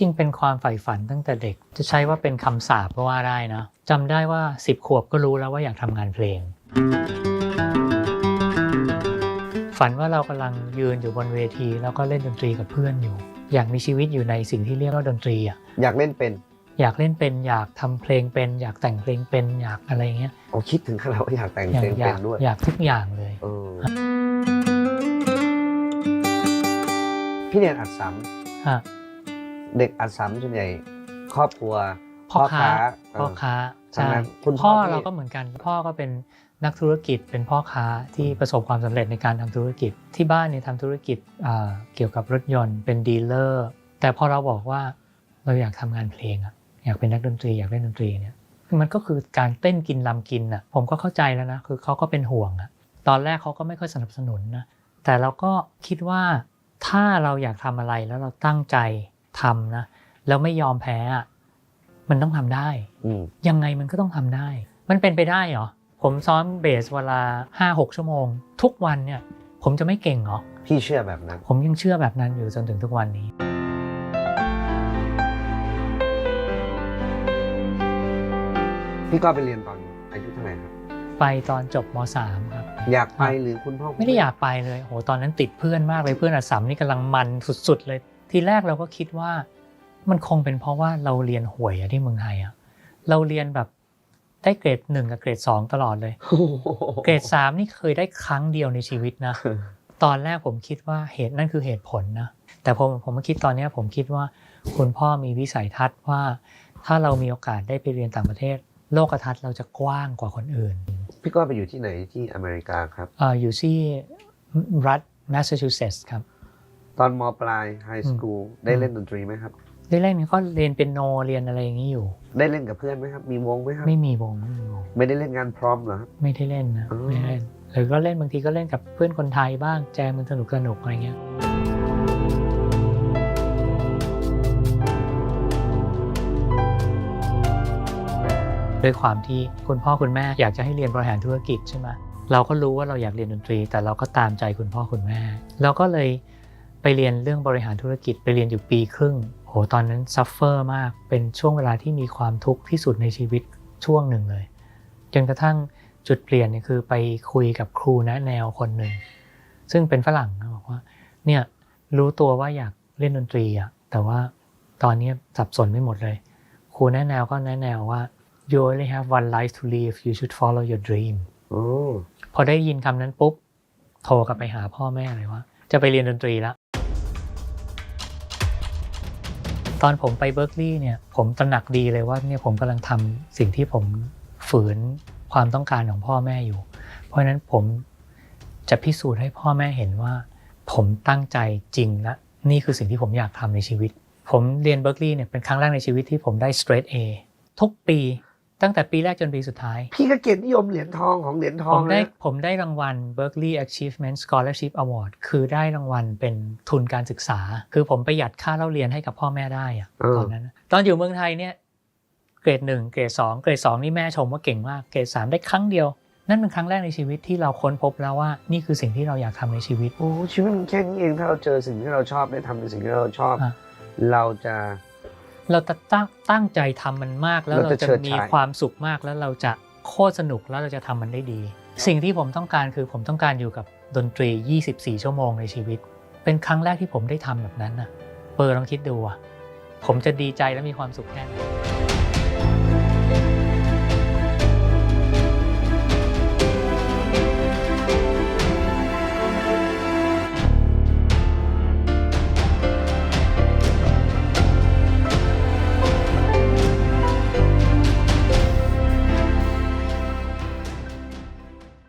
ริง ๆ เป็นความใฝ่ฝันตั้งแต่เด็ก จะใช้ว่าเป็นคำสาปก็ว่าได้นะจำได้ว่า 10 ขวบก็รู้แล้วว่าอยากทำงานเพลง ฝันว่าเรากำลังยืนอยู่บนเวที แล้วก็เล่นดนตรีกับเพื่อนอยู่ อยากมีชีวิตอยู่ในสิ่งที่เรียกว่าดนตรีอะอยากเล่นเป็นอยากเล่นเป็นอยากทำเพลงเป็น อยากแต่งเพลงเป็นอยากอะไรเงี้ยโอ้คิดถึงขนาดว่าอยากแต่งอยาเพกลงอเป็ยานกด้วยอยากทุกอย่างเลยเออพี่เรียนอัดสามฮะ เด็กอัดสามส่วนใหญ่ ครอบครัวพ่อค้าเออพ่อค้าทำไมใช่คุณพ่พ่ออที่เราก็เหมือนกัน พ่อก็เป็นนักธุรกิจเป็นพ่อค้าที่ประสบความสำเร็จในการทำธุรกิจ ที่บ้านเนี่ยทำธุรกิจอ่าเกี่ยวกับรถยนต์เป็นดีลเลอร์แต่พอเราบอกว่าเราอยากทำงานเพลงอะอยากเป็นนักดนตรีอยากเล่นดนตรีเนี่ยมันก็คือการเต้นกินลำกินอะผมก็เข้าใจแล้วนะคือเขาก็เป็นห่วงอะตอนแรกเขาก็ไม่ค่อยสนับสนุนนะแต่เราก็คิดว่าถ้าเราอยากทำอะไรแล้วเราตั้งใจ ทำนะแล้วไม่ยอมแพ้อะมันต้องทำได้อืมยังไงมันก็ต้องทำได้ มันเป็นไปได้เหรอผมซ้อมเบสเวลาห้าหกชั่วโมง ทุกวันเนี่ย ผมจะไม่เก่งเหรอพี่เชื่อแบบนั้น ผมยังเชื่อแบบนั้นอยู่จนถึงทุกวันนี้พี่ก็ไปเรียนตอนอายุเท่าไหร่ครับไปตอนจบม .3 ครับ อยากไปหรือคุณพ่อคุณไม่ได้อยากไปเลยโหตอนนั้นติดเพื่อนมากเลยเพื่อนอัสสัมนี่กำลังมันสุดๆเลย ทีแรกเราก็คิดว่า มันคงเป็นเพราะว่าเราเรียนห่วยอะที่เมืองไทยอะเราเรียนแบบได้เกรดหนึ่งกับเกรดสองตลอดเลยโอ้โหเกรดสามนี่เคยได้ครั้งเดียวในชีวิตนะ ตอนแรกผมคิดว่าเหตุนั่นคือเหตุผลนะ แต่ผมผมมาคิดตอนเนี้ยผมคิดว่าคุณพ่อมีวิสัยทัศน์ว่า ถ้าเรามีโอกาสได้ไปเรียนต่างประเทศ โลกทัศน์เราจะกว้างกว่าคนอื่น พี่ก็ไปอยู่ที่ไหนที่อเมริกาครับเอ่ออยู่ที่รัฐแมสซาชูเซตส์ครับต อนมปลายไฮสคูลได้เล่นดนตรีไหมครับ ได้เล่นก็เรียนเป็นโนเรียนอะไรอย่างนี้อยู่ ได้เล่นกับเพื่อนไหมครับ มีวงไหมครับ ไม่มีวงไม่มีวงไม่ได้เล่นงานพร้อมเหรอครับไม่ได้เล่นนะอ๋อไม่ได้เล่นหรือก็เล่นบางทีก็เล่นกับเพื่อนคนไทยบ้างแจมมันสนุกสนุกอะไรเงี้ยด้วยความที่คุณพ่อคุณแม่อยากจะให้เรียนบริหารธุรกิจใช่ไหมเราก็รู้ว่าเราอยากเรียนดนตรี แต่เราก็ตามใจคุณพ่อคุณแม่ เราก็เลย ไปเรียนเรื่องบริหารธุรกิจไปเรียนอยู่ปีครึ่งโหตอนนั้นซัฟเฟอร์มากเป็นช่วงเวลาที่มีความทุกข์ที่สุดในชีวิตช่วงหนึ่งเลย จนกระทั่งจุดเปลี่ยนเนี่ยคือไปคุยกับครูแนะแนวคนหนึ่งซึ่งเป็นฝรั่งนะบอกว่าเนี่ยรู้ตัวว่าอยากเล่นดนตรีอะแต่ว่าตอนนี้สับสนไม่หมดเลย ครูแนะแนวก็แนะแนวว่า you only have one life to live you should follow your dream โอ้พอได้ยินคำนั้นปุ๊บ โทรกลับไปหาพ่อแม่เลยว่า จะไปเรียนดนตรีแล้ว ตอนผมไปเบิร์กลีย์เนี่ยผมตระหนักดีเลยว่าเนี่ยผมกำลังทำสิ่งที่ผมฝืนความต้องการของพ่อแม่อยู่ เพราะฉะนั้นผมจะพิสูจน์ให้พ่อแม่เห็นว่า ผมตั้งใจจริงและนี่คือสิ่งที่ผมอยากทำในชีวิต ผมเรียนเบิร์กลีย์เนี่ยเป็นครั้งแรกในชีวิตที่ผมได้ straight A ทุกปี ตั้งแต่ปีแรกจนปีสุดท้าย พี่ก็เกียรตินิยมเหรียญทองของเหรียญทผองมได้นะผมได้รางวัล Berkeley Achievement Scholarship Award คือได้รางวัลเป็นทุนการศึกษา คือผมประหยัดค่าเล่าเรียนให้กับพ่อแม่ได้อะเออตอนนั้นนะตอนอยู่เมืองไทยเนี่ยเกรดหนึ่งเกรดสองเกรดสองนี่แม่ชมว่าเก่งมากเกรดสามได้ครั้งเดียว นั่นเป็นครั้งแรกในชีวิตที่เราค้นพบแล้วว่านี่คือสิ่งที่เราอยากทำในชีวิตโอ้ชีวิตมันแค่นี้เองถ้าเราเจอสิ่งที่เราชอบได้ทำในสิ่งที่เราชอบอะเราจะ เราจะตั้งตั้งใจทำมันมาก แล้วเราเราจะจะเฉิดมีฉายความสุขมากแล้วเราจะโคตรสนุกแล้วเราจะทำมันได้ดี สิ่งที่ผมต้องการคือผมต้องการอยู่กับดนตรี 24 ชั่วโมงในชีวิต เป็นครั้งแรกที่ผมได้ทำแบบนั้นนะเปิดลองคิดดูอะผมจะดีใจและมีความสุขแค่ไหน